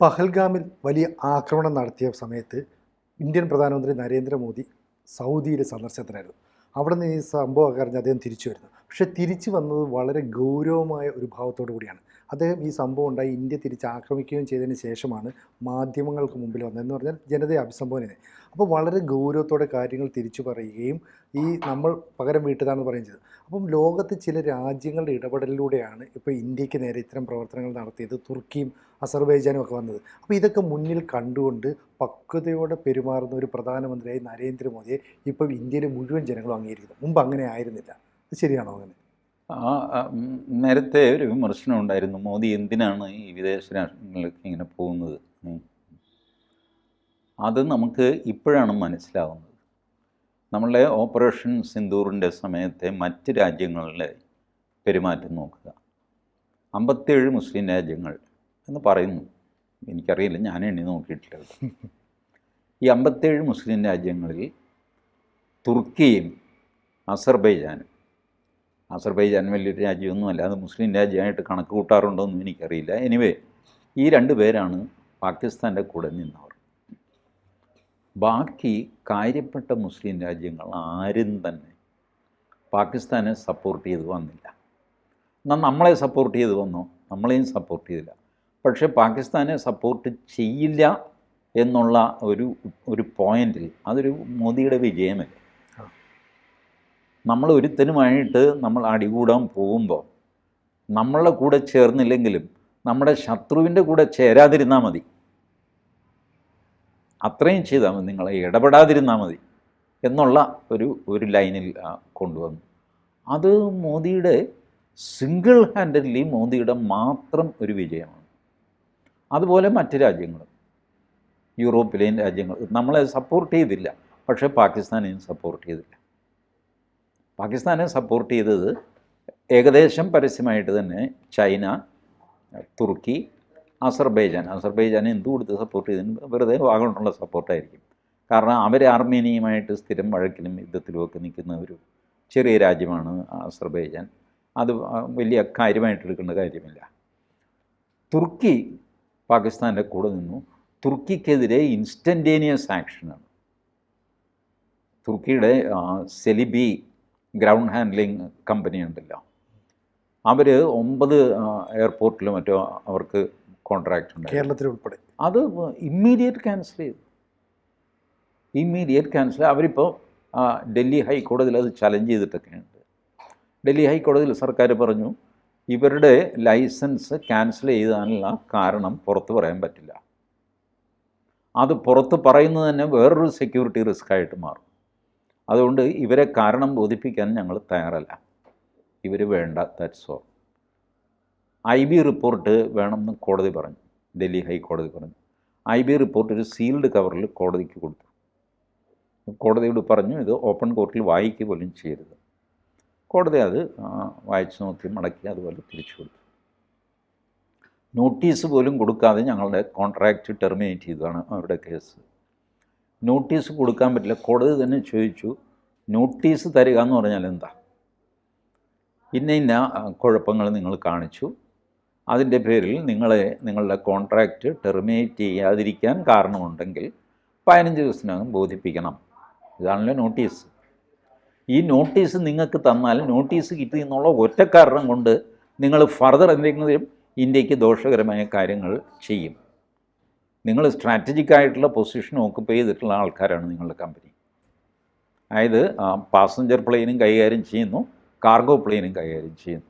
പഹൽഗാമിൽ വലിയ ആക്രമണം നടത്തിയ സമയത്ത് ഇന്ത്യൻ പ്രധാനമന്ത്രി നരേന്ദ്രമോദി സൗദിയിൽ സന്ദർശനത്തിനായിരുന്നു. അവിടെ നിന്ന് ഈ സംഭവം അറിഞ്ഞ് അദ്ദേഹം തിരിച്ചു വരുന്നു. പക്ഷേ തിരിച്ചു വന്നത് വളരെ ഗൗരവമായ ഒരു ഭാവത്തോടു കൂടിയാണ്. അദ്ദേഹം ഈ സംഭവം ഉണ്ടായി ഇന്ത്യ തിരിച്ച് ആക്രമിക്കുകയും ചെയ്തതിന് ശേഷമാണ് മാധ്യമങ്ങൾക്ക് മുമ്പിൽ വന്നതെന്ന് പറഞ്ഞാൽ ജനതയെ അഭിസംബോധന അപ്പോൾ വളരെ ഗൗരവത്തോടെ കാര്യങ്ങൾ തിരിച്ചു പറയുകയും ഈ നമ്മൾ പകരം വീട്ടതാണെന്ന് ചെയ്തത് അപ്പം ലോകത്ത് ചില രാജ്യങ്ങളുടെ ഇടപെടലിലൂടെയാണ് ഇപ്പോൾ ഇന്ത്യയ്ക്ക് നേരെ ഇത്തരം പ്രവർത്തനങ്ങൾ നടത്തിയത് തുർക്കിയും അസർബൈജാനും ഒക്കെ വന്നത്. അപ്പോൾ ഇതൊക്കെ മുന്നിൽ കണ്ടുകൊണ്ട് പക്വതയോടെ പെരുമാറുന്ന ഒരു പ്രധാനമന്ത്രിയായി നരേന്ദ്രമോദിയെ ഇപ്പോൾ ഇന്ത്യയിലെ മുഴുവൻ ജനങ്ങളും അംഗീകരിക്കുന്നു. മുമ്പ് അങ്ങനെ ആയിരുന്നില്ല. ശരിയാണോ അങ്ങനെ? ആ നേരത്തെ ഒരു വിമർശനം ഉണ്ടായിരുന്നു. മോദി എന്തിനാണ് ഈ വിദേശ രാഷ്ട്രങ്ങളിലേക്ക് ഇങ്ങനെ പോകുന്നത്. അത് നമുക്ക് ഇപ്പോഴാണ് മനസ്സിലാവുന്നത്. നമ്മളുടെ ഓപ്പറേഷൻ സിന്ദൂറിന്റെ സമയത്തെ മറ്റ് രാജ്യങ്ങളിലെ പെരുമാറ്റം നോക്കുക. അമ്പത്തേഴ് മുസ്ലിം രാജ്യങ്ങൾ എന്ന് പറയുന്നു. എനിക്കറിയില്ല ഞാൻ എണ്ണി നോക്കിയിട്ടില്ല. ഈ അമ്പത്തേഴ് മുസ്ലിം രാജ്യങ്ങളിൽ തുർക്കിയും അസർബൈജാനും അസർബൈജാൻ വലിയൊരു രാജ്യമൊന്നുമല്ല അത് മുസ്ലിം രാജ്യമായിട്ട് കണക്ക് കൂട്ടാറുണ്ടോ എന്നും എനിക്കറിയില്ല. എനിവേ ഈ രണ്ട് പേരാണ് പാകിസ്ഥാന്റെ കൂടെ നിന്നവർ. ബാക്കി കാര്യപ്പെട്ട മുസ്ലിം രാജ്യങ്ങൾ ആരും തന്നെ പാകിസ്ഥാനെ സപ്പോർട്ട് ചെയ്ത് വന്നില്ല. എന്നാൽ നമ്മളെ സപ്പോർട്ട് ചെയ്ത് വന്നോ? നമ്മളെയും സപ്പോർട്ട് ചെയ്തില്ല. പക്ഷേ പാകിസ്ഥാനെ സപ്പോർട്ട് ചെയ്യില്ല എന്നുള്ള ഒരു ഒരു പോയിന്റിൽ അതൊരു മോദിയുടെ വിജയമല്ലേ? നമ്മൾ ഒരുത്തനുമായിട്ട് നമ്മൾ അടികൂടാൻ പോകുമ്പോൾ നമ്മളുടെ കൂടെ ചേർന്നില്ലെങ്കിലും നമ്മുടെ ശത്രുവിന്റെ കൂടെ ചേരാതിരുന്നാൽ മതി. അത്രയും ചെയ്താൽ മതി. നിങ്ങളെ ഇടപെടാതിരുന്നാൽ മതി എന്നുള്ള ഒരു ഒരു ലൈനിൽ കൊണ്ടുവന്നു. അത് മോദിയുടെ സിംഗിൾ ഹാൻഡഡ്ലി മോദിയുടെ മാത്രം ഒരു വിജയമാണ്. അതുപോലെ മറ്റ് രാജ്യങ്ങളും യൂറോപ്പിലെയും രാജ്യങ്ങൾ നമ്മളെ സപ്പോർട്ട് ചെയ്തില്ല. പക്ഷേ പാകിസ്ഥാനെയും സപ്പോർട്ട് ചെയ്തില്ല. പാകിസ്ഥാനെ സപ്പോർട്ട് ചെയ്തത് ഏകദേശം പരസ്യമായിട്ട് തന്നെ ചൈന തുർക്കി അസർബൈജാൻ. അസർബൈജാൻ എന്ത് കൊടുത്ത് സപ്പോർട്ട് ചെയ്തതിന് വെറുതെ വാഗോണ്ടുള്ള സപ്പോർട്ടായിരിക്കും കാരണം അവർ ആർമേനിയുമായിട്ട് സ്ഥിരം വഴക്കിലും യുദ്ധത്തിലുമൊക്കെ നിൽക്കുന്ന ഒരു ചെറിയ രാജ്യമാണ് അസർബൈജാൻ. അത് വലിയ കാര്യമായിട്ട് എടുക്കേണ്ട കാര്യമില്ല. തുർക്കി പാകിസ്ഥാന്റെ കൂടെ നിന്നു. തുർക്കിക്കെതിരെ ഇൻസ്റ്റന്റേനിയസ് ആക്ഷനാണ് തുർക്കിയുടെ സെലിബി ഗ്രൗണ്ട് ഹാൻഡ്ലിംഗ് കമ്പനി ഉണ്ടല്ലോ. അവർ ഒമ്പത് എയർപോർട്ടിലും മറ്റോ അവർക്ക് കോൺട്രാക്റ്റ് ഉണ്ട് കേരളത്തിൽ ഉൾപ്പെടെ അത് ഇമ്മീഡിയറ്റ് ക്യാൻസൽ ചെയ്തു. ഇമ്മീഡിയറ്റ് ക്യാൻസൽ അവരിപ്പോൾ ഡൽഹി ഹൈക്കോടതിയിൽ അത് ചലഞ്ച് ചെയ്തിട്ടൊക്കെയുണ്ട്. ഡൽഹി ഹൈക്കോടതിയിൽ സർക്കാർ പറഞ്ഞു ഇവരുടെ ലൈസൻസ് ക്യാൻസൽ ചെയ്താനുള്ള കാരണം പുറത്ത് പറയാൻ പറ്റില്ല. അത് പുറത്ത് പറയുന്നത് തന്നെ വേറൊരു സെക്യൂരിറ്റി റിസ്ക് ആയിട്ട് മാറും. അതുകൊണ്ട് ഇവരെ കാരണം ബോധിപ്പിക്കാൻ ഞങ്ങൾ തയ്യാറല്ല. ഇവർ വേണ്ട that's all I B report വേണമെന്ന് കോടതി പറഞ്ഞു. ഡൽഹി ഹൈക്കോടതി പറഞ്ഞു. ഐ ബി റിപ്പോർട്ട് ഒരു സീൽഡ് കവറിൽ കോടതിക്ക് കൊടുത്തു. കോടതിയോട് പറഞ്ഞു ഇത് ഓപ്പൺ കോർട്ടിൽ വായിക്കുക പോലും ചെയ്യരുത്. കോടതി അത് വായിച്ചു നോക്കി മടക്കി അതുപോലെ തിരിച്ചു കൊടുത്തു. നോട്ടീസ് പോലും കൊടുക്കാതെ ഞങ്ങളുടെ കോൺട്രാക്റ്റ് ടെർമിനേറ്റ് ചെയ്തതാണ് അവരുടെ കേസ്. നോട്ടീസ് കൊടുക്കാൻ പറ്റില്ല. കോടതി തന്നെ ചോദിച്ചു നോട്ടീസ് തരിക എന്ന് പറഞ്ഞാൽ എന്താ? ഇന്ന ഇന്ന കുഴപ്പങ്ങൾ നിങ്ങൾ കാണിച്ചു. അതിന്റെ പേരിൽ നിങ്ങളെ നിങ്ങളുടെ കോൺട്രാക്റ്റ് ടെർമിനേറ്റ് ചെയ്യാതിരിക്കാൻ കാരണമുണ്ടെങ്കിൽ പതിനഞ്ച് ദിവസത്തിനകം ബോധിപ്പിക്കണം. ഇതാണല്ലോ നോട്ടീസ്. ഈ നോട്ടീസ് നിങ്ങൾക്ക് തന്നാൽ നോട്ടീസ് കിട്ടി എന്നുള്ള ഒറ്റ കാരണം കൊണ്ട് നിങ്ങൾ ഫർദർ എന്തെങ്കിലും ഇന്ത്യയ്ക്ക് ദോഷകരമായ കാര്യങ്ങൾ ചെയ്യും. നിങ്ങൾ സ്ട്രാറ്റജിക് ആയിട്ടുള്ള പൊസിഷൻ ഓക്കുപ്പൈ ചെയ്തിട്ടുള്ള ആൾക്കാരാണ് നിങ്ങളുടെ കമ്പനി അതായത് പാസഞ്ചർ പ്ലെയിനും കൈകാര്യം ചെയ്യുന്നു കാർഗോ പ്ലെയിനും കൈകാര്യം ചെയ്യുന്നു.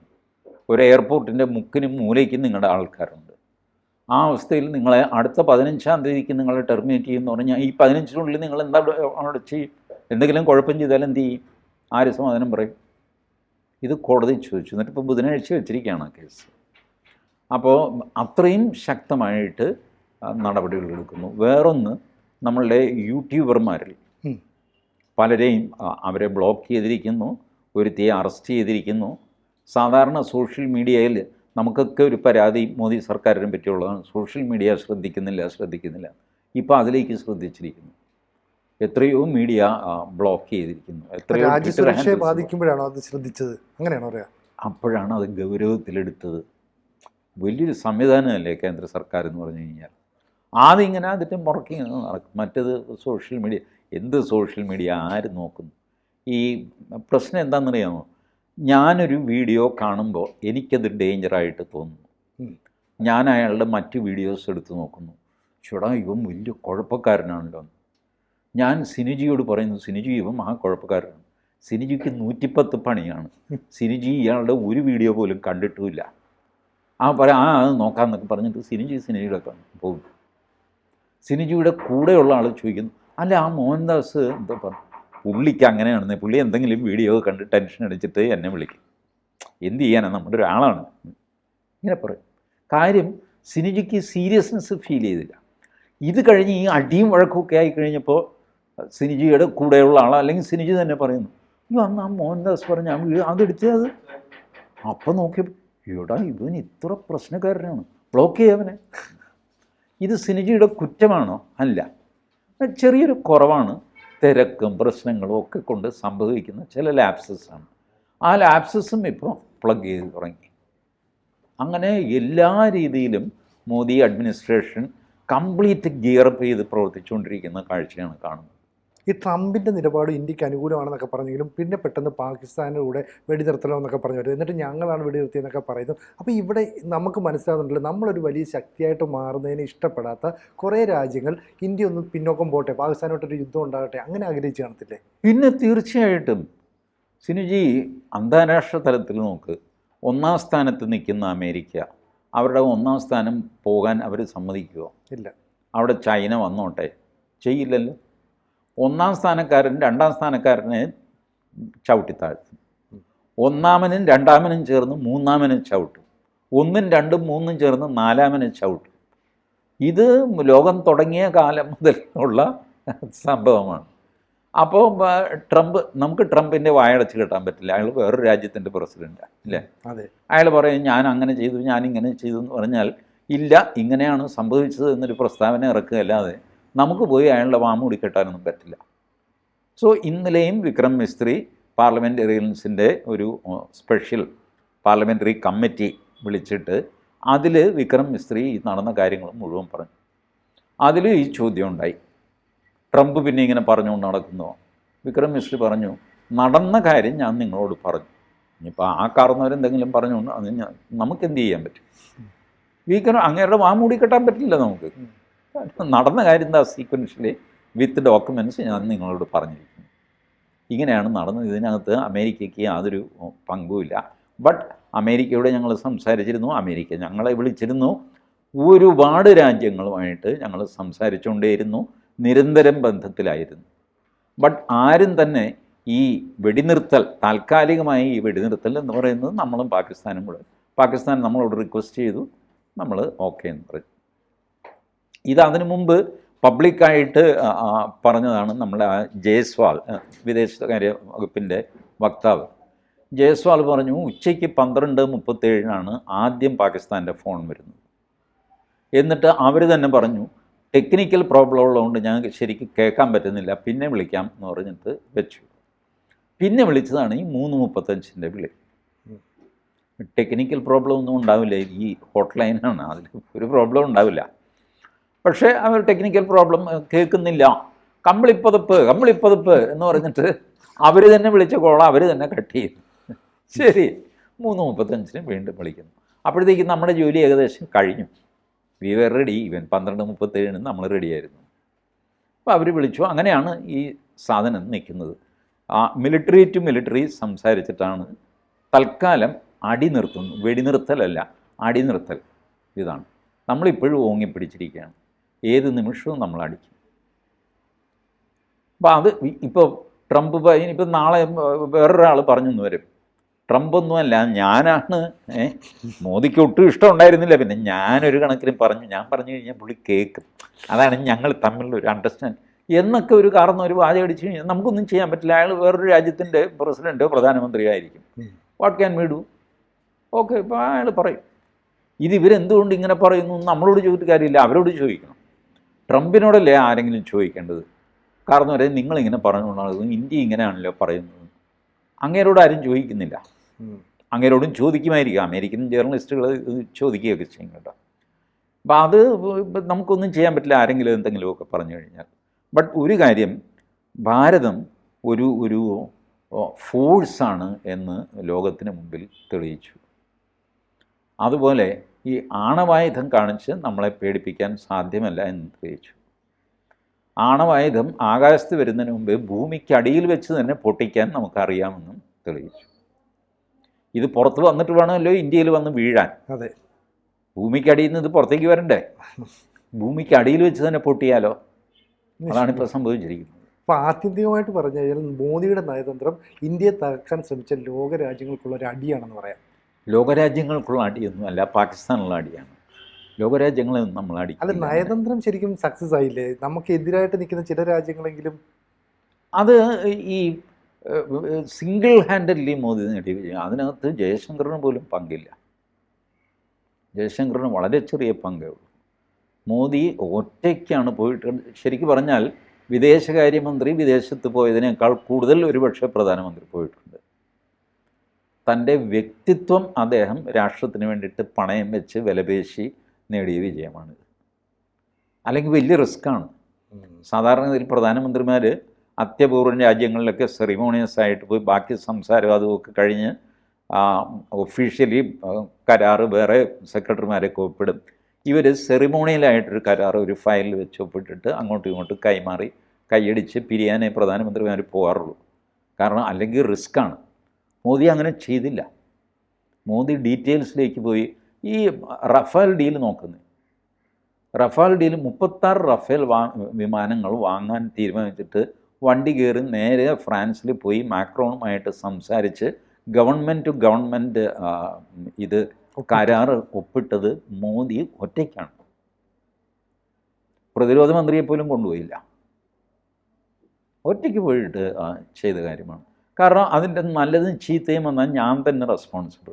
ഒരു എയർപോർട്ടിന്റെ മുക്കിനും മൂലയ്ക്കും നിങ്ങളുടെ ആൾക്കാരുണ്ട്. ആ അവസ്ഥയിൽ നിങ്ങളെ അടുത്ത പതിനഞ്ചാം തീയതിക്ക് നിങ്ങൾ ടെർമിനേറ്റ് ചെയ്യുമെന്ന് പറഞ്ഞാൽ ഈ പതിനഞ്ചിനുള്ളിൽ നിങ്ങൾ എന്താ അവിടെ ചെയ്യും? എന്തെങ്കിലും കുഴപ്പം ചെയ്താൽ എന്ത് ചെയ്യും? ആര് സമാധാനം പറയും? ഇത് കോടതി ചോദിച്ചു. എന്നിട്ട് ഇപ്പോൾ ബുധനാഴ്ച വെച്ചിരിക്കുകയാണ് കേസ് അപ്പോൾ അത്രയും ശക്തമായിട്ട് നടപടികൾ എടുക്കുന്നു. വേറൊന്ന് നമ്മളുടെ യൂട്യൂബർമാരിൽ പലരെയും അവരെ ബ്ലോക്ക് ചെയ്തിരിക്കുന്നു ഒരുത്തിയെ അറസ്റ്റ് ചെയ്തിരിക്കുന്നു. സാധാരണ സോഷ്യൽ മീഡിയയിൽ നമുക്കൊക്കെ ഒരു പരാതി മോദി സർക്കാരിനെ പറ്റിയുള്ളതാണ്. സോഷ്യൽ മീഡിയ ശ്രദ്ധിക്കുന്നില്ല ശ്രദ്ധിക്കുന്നില്ല. ഇപ്പോൾ അതിലേക്ക് ശ്രദ്ധിച്ചിരിക്കുന്നു. എത്രയോ മീഡിയ ബ്ലോക്ക് ചെയ്തിരിക്കുന്നു. എത്രയോ ബാധിക്കുമ്പോഴാണോ അത് ശ്രദ്ധിച്ചത്? അങ്ങനെയാണോ പറയാ? അപ്പോഴാണ് അത് ഗൗരവത്തിലെടുത്തത്. വലിയൊരു സംവിധാനമല്ലേ കേന്ദ്ര സർക്കാർ എന്ന് പറഞ്ഞു കഴിഞ്ഞാൽ? ആദ്യം ഇങ്ങനെ അതിന്റെ മുറക്കി നടക്കും. മറ്റേത് സോഷ്യൽ മീഡിയ എന്ത് സോഷ്യൽ മീഡിയ ആര് നോക്കുന്നു? ഈ പ്രശ്നം എന്താണെന്നറിയാമോ? ഞാനൊരു വീഡിയോ കാണുമ്പോൾ എനിക്കത് ഡേഞ്ചറായിട്ട് തോന്നുന്നു. ഞാൻ അയാളുടെ മറ്റ് വീഡിയോസ് എടുത്ത് നോക്കുന്നു. ചേടാ ഇവൻ വലിയ കുഴപ്പക്കാരനാണല്ലോ. ഞാൻ സിനിജിയോട് പറയുന്നു സിനിജി ഇവൻ മഹാ കുഴപ്പക്കാരനാണ്. സിനിജിക്ക് നൂറ്റിപ്പത്ത് പണിയാണ്. സിനിജി ഇയാളുടെ ഒരു വീഡിയോ പോലും കണ്ടിട്ടുമില്ല. ആ പറയാം ആ അത് നോക്കാമെന്നൊക്കെ പറഞ്ഞിട്ട് സിനിജി സിനിജിയുടെ പോകും സിനിജിയുടെ കൂടെയുള്ള ആൾ ചോദിക്കുന്നു അല്ല ആ മോഹൻദാസ് എന്താ പറഞ്ഞു പുള്ളിക്ക് അങ്ങനെയാണെന്ന് പുള്ളി എന്തെങ്കിലും വീഡിയോ കണ്ട് ടെൻഷൻ അടിച്ചിട്ട് എന്നെ വിളിക്കും. എന്ത് ചെയ്യാനാണ് നമ്മുടെ ഒരാളാണ്. ഇങ്ങനെ പറയും. കാര്യം സിനിജിക്ക് സീരിയസ്നെസ് ഫീൽ ചെയ്തില്ല. ഇത് കഴിഞ്ഞ് ഈ അടിയും വഴക്കുമൊക്കെ ആയി കഴിഞ്ഞപ്പോൾ സിനിജിയുടെ കൂടെയുള്ള ആൾ അല്ലെങ്കിൽ സിനിജി തന്നെ പറയുന്നു അയ്യോ അന്ന് ആ മോഹൻദാസ് പറഞ്ഞ ആ വീഡിയോ അത്. അപ്പം നോക്കിയപ്പോൾ എടാ ഇവൻ ഇത്ര പ്രശ്നക്കാരനാണ്. ബ്ലോക്ക് ചെയ്യാവനെ ഇത് സിനിജിയുടെ കുറ്റമാണോ? അല്ല. ചെറിയൊരു കുറവാണ് തിരക്കും പ്രശ്നങ്ങളും ഒക്കെ കൊണ്ട് സംഭവിക്കുന്ന ചില ലാപ്സസ് ആണ് ആ ലാപ്സസും ഇപ്പോൾ പ്ലഗ് ചെയ്ത് തുടങ്ങി. അങ്ങനെ എല്ലാ രീതിയിലും മോദി അഡ്മിനിസ്ട്രേഷൻ കംപ്ലീറ്റ് ഗിയർ ചെയ്ത് പ്രവർത്തിച്ചുകൊണ്ടിരിക്കുന്ന കാഴ്ചയാണ് കാണുന്നത്. ഈ ട്രംപിന്റെ നിലപാട് ഇന്ത്യയ്ക്ക് അനുകൂലമാണെന്നൊക്കെ പറഞ്ഞെങ്കിലും പിന്നെ പെട്ടെന്ന് പാകിസ്ഥാനിലൂടെ കൂടെ വെടിനിർത്തലോ എന്നൊക്കെ പറഞ്ഞു വരും എന്നിട്ട് ഞങ്ങളാണ് വെടിനിർത്തിയെന്നൊക്കെ പറയുന്നു. അപ്പോൾ ഇവിടെ നമുക്ക് മനസ്സിലാകുന്നുണ്ടല്ലോ നമ്മളൊരു വലിയ ശക്തിയായിട്ട് മാറുന്നതിന് ഇഷ്ടപ്പെടാത്ത കുറേ രാജ്യങ്ങൾ ഇന്ത്യ ഒന്ന് പിന്നോക്കം പോട്ടെ പാകിസ്ഥാനോട്ടൊരു യുദ്ധം ഉണ്ടാകട്ടെ അങ്ങനെ ആഗ്രഹിച്ച് കാണത്തില്ലേ? പിന്നെ തീർച്ചയായിട്ടും സിനുജി അന്താരാഷ്ട്ര തലത്തിൽ നോക്ക്. ഒന്നാം സ്ഥാനത്ത് നിൽക്കുന്ന അമേരിക്ക അവരുടെ ഒന്നാം സ്ഥാനം പോകാൻ അവർ സമ്മതിക്കുമോ ഇല്ല. അവിടെ ചൈന വന്നോട്ടെ? ചെയ്യില്ലല്ലോ. ഒന്നാം സ്ഥാനക്കാരൻ രണ്ടാം സ്ഥാനക്കാരനെ ചവിട്ടിത്താഴ്ത്തും. ഒന്നാമനും രണ്ടാമനും ചേർന്ന് മൂന്നാമനും ചവിട്ടും. ഒന്നും രണ്ടും മൂന്നും ചേർന്ന് നാലാമനും ചവിട്ടും. ഇത് ലോകം തുടങ്ങിയ കാലം മുതൽ ഉള്ള സംഭവമാണ് അപ്പോൾ ട്രംപ് നമുക്ക് ട്രംപിന്റെ വായടച്ച് കെട്ടാൻ പറ്റില്ല. അയാൾ വേറൊരു രാജ്യത്തിന്റെ പ്രസിഡന്റാണ് ഇല്ലേ അതെ. അയാൾ പറയും ഞാൻ അങ്ങനെ ചെയ്തു ഞാൻ ഇങ്ങനെ ചെയ്തു എന്ന് പറഞ്ഞാൽ ഇല്ല ഇങ്ങനെയാണ് സംഭവിച്ചത് എന്നൊരു പ്രസ്താവന ഇറക്കുകയല്ലാതെ നമുക്ക് പോയി അയാളുടെ വാമൂടി കെട്ടാനൊന്നും പറ്റില്ല. സോ ഇന്നലെയും വിക്രം മിസ്ത്രി പാർലമെന്റേറിയൻസിന്റെ ഒരു സ്പെഷ്യൽ പാർലമെന്ററി കമ്മിറ്റി വിളിച്ചിട്ട് അതിൽ വിക്രം മിസ്ത്രി ഈ നടന്ന കാര്യങ്ങൾ മുഴുവൻ പറഞ്ഞു. അതിൽ ഈ ചോദ്യം ഉണ്ടായി. ട്രംപ് പിന്നെ ഇങ്ങനെ പറഞ്ഞുകൊണ്ട് നടക്കുന്നോ. വിക്രം മിസ്ത്രി പറഞ്ഞു നടന്ന കാര്യം ഞാൻ നിങ്ങളോട് പറഞ്ഞു. ഇനിയിപ്പോൾ ആ കാരണവരെന്തെങ്കിലും പറഞ്ഞുകൊണ്ട് അത് ഞാൻ നമുക്ക് എന്ത് ചെയ്യാൻ പറ്റും? വിക്രം അങ്ങേരുടെ വാമൂടി കെട്ടാൻ പറ്റില്ല നമുക്ക്. നടന്ന കാര്യം എന്താ സീക്വൻഷ്യലി വിത്ത് ഡോക്യുമെന്റ്സ് ഞാൻ നിങ്ങളോട് പറഞ്ഞിരിക്കുന്നു. ഇങ്ങനെയാണ് നടന്നത്. ഇതിനകത്ത് അമേരിക്കയ്ക്ക് യാതൊരു പങ്കുമില്ല. ബട്ട് അമേരിക്കയോട് ഞങ്ങൾ സംസാരിച്ചിരുന്നു. അമേരിക്ക ഞങ്ങളെ വിളിച്ചിരുന്നു. ഒരുപാട് രാജ്യങ്ങളുമായിട്ട് ഞങ്ങൾ സംസാരിച്ചുകൊണ്ടേയിരുന്നു. നിരന്തരം ബന്ധത്തിലായിരുന്നു. ബട്ട് ആരും തന്നെ ഈ വെടിനിർത്തൽ താൽക്കാലികമായി ഈ വെടിനിർത്തൽ എന്ന് പറയുന്നത് നമ്മളും പാകിസ്ഥാനും കൂടെ പാകിസ്ഥാൻ നമ്മളോട് റിക്വസ്റ്റ് ചെയ്തു. നമ്മൾ ഓക്കെ എന്ന് പറഞ്ഞു. ഇത് അതിനു മുമ്പ് പബ്ലിക്കായിട്ട് പറഞ്ഞതാണ് നമ്മുടെ ആ ജയസ്വാൾ വിദേശകാര്യ വകുപ്പിന്റെ വക്താവ്. ജയസ്വാൾ പറഞ്ഞു ഉച്ചയ്ക്ക് പന്ത്രണ്ട് മുപ്പത്തേഴിനാണ് ആദ്യം പാകിസ്ഥാന്റെ ഫോൺ വരുന്നത്. എന്നിട്ട് അവർ തന്നെ പറഞ്ഞു ടെക്നിക്കൽ പ്രോബ്ലം ഉള്ളതുകൊണ്ട് ഞങ്ങൾക്ക് ശരിക്കും കേൾക്കാൻ പറ്റുന്നില്ല പിന്നെ വിളിക്കാം എന്ന് പറഞ്ഞിട്ട് വെച്ചു. പിന്നെ വിളിച്ചതാണ് ഈ മൂന്ന് മുപ്പത്തഞ്ചിന്റെ വിളി. ടെക്നിക്കൽ പ്രോബ്ലം ഒന്നും ഉണ്ടാവില്ല ഈ ഹോട്ട് ലൈനാണ് അതിൽ ഒരു പ്രോബ്ലം ഉണ്ടാവില്ല. പക്ഷേ അവർ ടെക്നിക്കൽ പ്രോബ്ലം കേൾക്കുന്നില്ല. കമ്പിളിപ്പതപ്പ് കമ്പിളിപ്പതപ്പ് എന്ന് പറഞ്ഞിട്ട് അവർ തന്നെ വിളിച്ച കോള അവർ തന്നെ കട്ട് ചെയ്യും. ശരി. മൂന്ന് മുപ്പത്തഞ്ചിന് വീണ്ടും വിളിക്കുന്നു. അപ്പോഴത്തേക്കും നമ്മുടെ ജോലി ഏകദേശം കഴിഞ്ഞു. വി വെർ റെഡി ഇവൻ പന്ത്രണ്ട് മുപ്പത്തേഴിന് നമ്മൾ റെഡിയായിരുന്നു അപ്പോൾ അവർ വിളിച്ചു. അങ്ങനെയാണ് ഈ സാധനം നിൽക്കുന്നത്. ആ മിലിറ്ററി ടു മിലിറ്ററി സംസാരിച്ചിട്ടാണ് തൽക്കാലം അടി നിർത്തുന്നു വെടിനിർത്തലല്ല അടി നിർത്തൽ ഇതാണ്. നമ്മളിപ്പോഴും ഓങ്ങിപ്പിടിച്ചിരിക്കുകയാണ് ഏത് നിമിഷവും നമ്മൾ അടിക്കും. അപ്പോൾ അത് ഇപ്പോൾ ട്രംപ് ഇനിയിപ്പോൾ നാളെ വേറൊരാൾ പറഞ്ഞു എന്ന് വരും. ട്രംപൊന്നുമല്ല ഞാനാണ് ഏഹ് മോദിക്ക് ഒട്ടും ഇഷ്ടം ഉണ്ടായിരുന്നില്ല. പിന്നെ ഞാനൊരു കണക്കിന് പറഞ്ഞു ഞാൻ പറഞ്ഞു കഴിഞ്ഞാൽ പുള്ളി കേൾക്കും അതാണ് ഞങ്ങൾ തമ്മിലുള്ള ഒരു അണ്ടർസ്റ്റാൻഡ് എന്നൊക്കെ ഒരു കാരണം ഒരു വാചകം അടിച്ചു കഴിഞ്ഞാൽ നമുക്കൊന്നും ചെയ്യാൻ പറ്റില്ല. അയാൾ വേറൊരു രാജ്യത്തിന്റെ പ്രസിഡന്റോ പ്രധാനമന്ത്രിയോ ആയിരിക്കും. What can we do okay ഇപ്പോൾ അയാൾ പറയും. ഇത് ഇവരെന്തുകൊണ്ട് ഇങ്ങനെ പറയുന്നു? നമ്മളോട് ചോദിച്ചിട്ട് കാര്യമില്ല. അവരോട് ചോദിക്കണം. ട്രംപിനോടല്ലേ ആരെങ്കിലും ചോദിക്കേണ്ടത്? കാരണം വരെ നിങ്ങളിങ്ങനെ പറഞ്ഞുകൊണ്ടാണ് ഇന്ത്യ ഇങ്ങനെയാണല്ലോ പറയുന്നത്. അങ്ങേരോട് ആരും ചോദിക്കുന്നില്ല. അങ്ങേരോടും ചോദിക്കുമായിരിക്കും. അമേരിക്കൻ ജേർണലിസ്റ്റുകൾ ചോദിക്കുകയൊക്കെ ചെയ്യും കേട്ടോ. അപ്പം അത് നമുക്കൊന്നും ചെയ്യാൻ പറ്റില്ല. ആരെങ്കിലും എന്തെങ്കിലുമൊക്കെ പറഞ്ഞു കഴിഞ്ഞാൽ. ബട്ട് ഒരു കാര്യം ഭാരതം ഒരു ഒരു ഫോഴ്സാണ് എന്ന് ലോകത്തിന് മുമ്പിൽ തെളിയിച്ചു. അതുപോലെ ഈ ആണവായുധം കാണിച്ച് നമ്മളെ പേടിപ്പിക്കാൻ സാധ്യമല്ല എന്ന് തെളിയിച്ചു ആണവായുധം ആകാശത്ത് വരുന്നതിന് മുമ്പ് ഭൂമിക്കടിയിൽ വെച്ച് തന്നെ പൊട്ടിക്കാൻ നമുക്കറിയാമെന്നും തെളിയിച്ചു. ഇത് പുറത്ത് വന്നിട്ട് വേണമല്ലോ ഇന്ത്യയിൽ വന്ന് വീഴാൻ. അതെ. ഭൂമിക്കടിയിൽ നിന്ന് ഇത് പുറത്തേക്ക് വരണ്ടേ? ഭൂമിക്കടിയിൽ വെച്ച് തന്നെ പൊട്ടിയാലോ? അതാണ് ഇപ്പോൾ സംഭവിച്ചിരിക്കുന്നത്. അപ്പോൾ ആത്യന്തികമായിട്ട് പറഞ്ഞു കഴിഞ്ഞാൽ മോദിയുടെ നയതന്ത്രം ഇന്ത്യയെ തകർക്കാൻ ശ്രമിച്ച ലോകരാജ്യങ്ങൾക്കുള്ള ഒരു അടിയാണെന്ന് പറയാം. ലോകരാജ്യങ്ങൾക്കുള്ള അടിയൊന്നുമല്ല പാകിസ്ഥാനുള്ള അടിയാണ്. ലോകരാജ്യങ്ങളെ നമ്മൾ അല്ല അത് നയതന്ത്രം ശരിക്കും സക്സസ് ആയില്ലേ? നമുക്ക് എതിരായിട്ട് നിൽക്കുന്ന ചില രാജ്യങ്ങളെങ്കിലും? അത് ഈ സിംഗിൾ ഹാൻഡഡ്ലി മോദി നേടി അതിനകത്ത് ജയശങ്കറിന് പോലും പങ്കില്ല. ജയശങ്കറിന് വളരെ ചെറിയ പങ്കേ ഉള്ളൂ. മോദി ഒറ്റയ്ക്കാണ് പോയിട്ട് ശരിക്കും പറഞ്ഞാൽ വിദേശകാര്യമന്ത്രി വിദേശത്ത് പോയതിനേക്കാൾ കൂടുതൽ ഒരുപക്ഷെ പ്രധാനമന്ത്രി പോയിട്ടുണ്ട്. തന്റെ വ്യക്തിത്വം അദ്ദേഹം രാഷ്ട്രത്തിന് വേണ്ടിയിട്ട് പണയം വെച്ച് വിലപേശി നേടിയ വിജയമാണ്. അല്ലെങ്കിൽ വലിയ റിസ്ക്കാണ്. സാധാരണഗതിയിൽ പ്രധാനമന്ത്രിമാർ അത്യപൂർവം രാജ്യങ്ങളിലൊക്കെ സെറിമോണിയസ് ആയിട്ട് പോയി ബാക്കി സംസാരം അതുമൊക്കെ കഴിഞ്ഞ് ഒഫീഷ്യലി കരാറ് വേറെ സെക്രട്ടറിമാരൊക്കെ ഒപ്പിടും. ഇവർ സെറിമോണിയലായിട്ടൊരു കരാർ ഒരു ഫയലിൽ വെച്ച് ഒപ്പിട്ടിട്ട് അങ്ങോട്ടും ഇങ്ങോട്ടും കൈമാറി കൈയടിച്ച് പിരിയാനേ പ്രധാനമന്ത്രിമാർ പോകാറുള്ളൂ. കാരണം അല്ലെങ്കിൽ റിസ്ക്കാണ് മോദി അങ്ങനെ ചെയ്തില്ല. മോദി ഡീറ്റെയിൽസിലേക്ക് പോയി. ഈ റഫാൽ ഡീൽ നോക്കുന്നത്. റഫാൽ ഡീൽ മുപ്പത്താറ് റഫേൽ വാ വിമാനങ്ങൾ വാങ്ങാൻ തീരുമാനിച്ചിട്ട് വണ്ടി കയറി നേരെ ഫ്രാൻസിൽ പോയി മാക്രോണുമായിട്ട് സംസാരിച്ച് ഗവൺമെന്റ് ടു ഗവൺമെന്റ് ഇത് കരാർ ഒപ്പിട്ടത് മോദി ഒറ്റയ്ക്കാണ്. പ്രതിരോധ മന്ത്രിയെ പോലും കൊണ്ടുപോയില്ല. ഒറ്റയ്ക്ക് പോയിട്ട് ചെയ്ത കാര്യമാണ്. കാരണം അതിന്റെ നല്ലതും ചീത്തയും വന്നാൽ ഞാൻ തന്നെ റെസ്പോൺസിബിൾ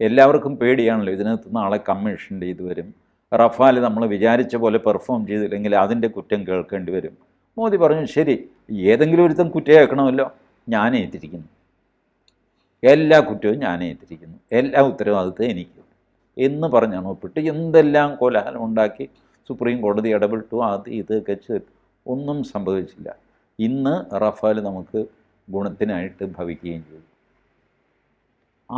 എല്ലാവർക്കും പേടിയാണല്ലോ ഇതിനകത്ത് നാളെ കമ്മീഷന്റെ ഇത് വരും. റഫാൽ നമ്മൾ വിചാരിച്ച പോലെ പെർഫോം ചെയ്തില്ലെങ്കിൽ അതിന്റെ കുറ്റം കേൾക്കേണ്ടി വരും. മോദി പറഞ്ഞു ശരി ഏതെങ്കിലും ഒരുത്തം കുറ്റം കേൾക്കണമല്ലോ. ഞാൻ ഏറ്റിരിക്കുന്നു. എല്ലാ കുറ്റവും ഞാൻ ഏറ്റിരിക്കുന്നു. എല്ലാ ഉത്തരവാദിത്തവും എനിക്ക്. എന്ന് പറഞ്ഞാണ് ഒപ്പിട്ട് എന്തെല്ലാം കോലാഹലം ഉണ്ടാക്കി സുപ്രീം കോടതി ഇടപെട്ടു അത് ഇതൊക്കെ ഒന്നും സംഭവിച്ചില്ല. ഇന്ന് റഫാൽ നമുക്ക് ഗുണത്തിനായിട്ട് ഭവിക്കുകയും ചെയ്തു.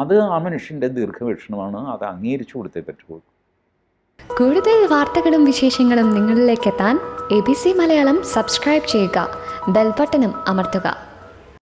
അത് ആ മനുഷ്യന്റെ ദീർഘവീക്ഷണമാണ്. അത് അംഗീകരിച്ചു കൊടുത്തേ പറ്റുള്ളൂ കൂടുതൽ വാർത്തകളും വിശേഷങ്ങളും നിങ്ങളിലേക്ക് എത്താൻ A B C Malayalam subscribe ചെയ്യുക. ബെൽബട്ടനും അമർത്തുക.